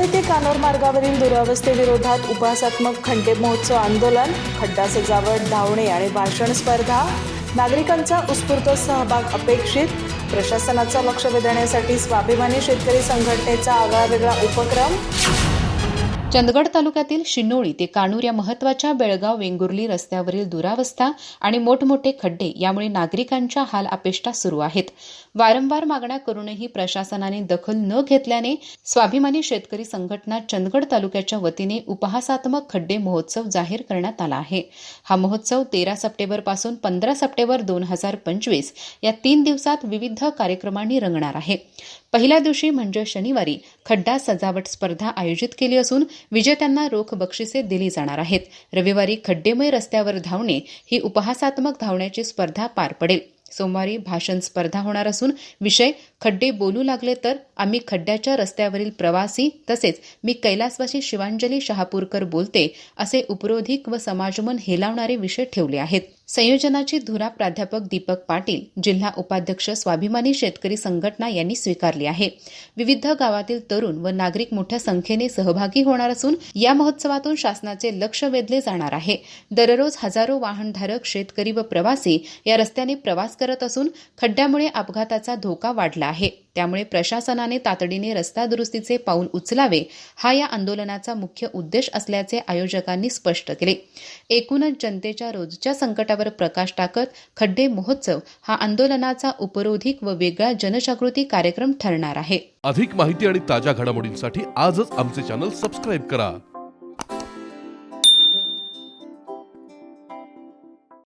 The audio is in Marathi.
मुंबई ते कानोर मार्गावरील दुरावस्थेविरोधात उपहासात्मक खंडे महोत्सव आंदोलन खड्डा सजावट धावणे आणि भाषण स्पर्धा. नागरिकांचा उत्स्फूर्त सहभाग अपेक्षित. प्रशासनाचं लक्ष वेधण्यासाठी स्वाभिमानी शेतकरी संघटनेचा आगळावेगळा उपक्रम. चंदगड तालुक्यातील शिनोळी ते कानूर या महत्त्वाच्या बेळगाव वेंगुर्ली रस्त्यावरील दुरावस्था आणि मोठमोठे खड्डे यामुळे नागरिकांच्या हाल अपेष्टा सुरू आहेत. वारंवार मागण्या करूनही प्रशासनाने दखल न घेतल्याने स्वाभिमानी शेतकरी संघटना चंदगड तालुक्याच्या वतीने उपहासात्मक खड्डे महोत्सव जाहीर करण्यात आला आहे. हा महोत्सव तेरा सप्टेंबरपासून पंधरा सप्टेंबर दोन हजार पंचवीस या तीन दिवसात विविध कार्यक्रमांनी रंगणार आहे. पहिल्या दिवशी म्हणजे शनिवारी खड्डा सजावट स्पर्धा आयोजित केली असून विजेत्यांना रोख बक्षिसे दिली जाणार आहेत. रविवारी खड्डेमय रस्त्यावर धावणे ही उपहासात्मक धावण्याची स्पर्धा पार पडेल. सोमवारी भाषण स्पर्धा होणार असून विषय खड्डे बोलू लागले तर आम्ही खड्ड्याच्या रस्त्यावरील प्रवासी तसेच मी कैलासवासी शिवांजली शहापूरकर बोलते असे उपरोधिक व समाजमन हेलावणारे विषय ठेवले आहेत. संयोजनाची धुरा प्राध्यापक दीपक पाटील जिल्हा उपाध्यक्ष स्वाभिमानी शेतकरी संघटना यांनी स्वीकारली आहे. विविध गावातील तरुण व नागरिक मोठ्या संख्येने सहभागी होणार असून या महोत्सवातून शासनाचे लक्ष वेधले जाणार आहे. दररोज हजारो वाहनधारक शेतकरी व प्रवासी या रस्त्याने प्रवास करत असून खड्ड्यामुळे अपघाताचा धोका वाढला आहे. त्यामुळे प्रशासनाने तातडीने रस्ता दुरुस्तीचे पाऊल उचलावे हा या आंदोलनाचा मुख्य उद्देश असल्याचे आयोजकांनी स्पष्ट केले. एकूणच जनतेच्या रोजच्या संकटावर प्रकाश टाकत खड्डे महोत्सव हा आंदोलनाचा उपरोधिक व वेगळा जनजागृती कार्यक्रम ठरणार आहे. अधिक माहिती आणि ताज्या घडामोडींसाठी आजच आमचे चॅनल सबस्क्राईब करा.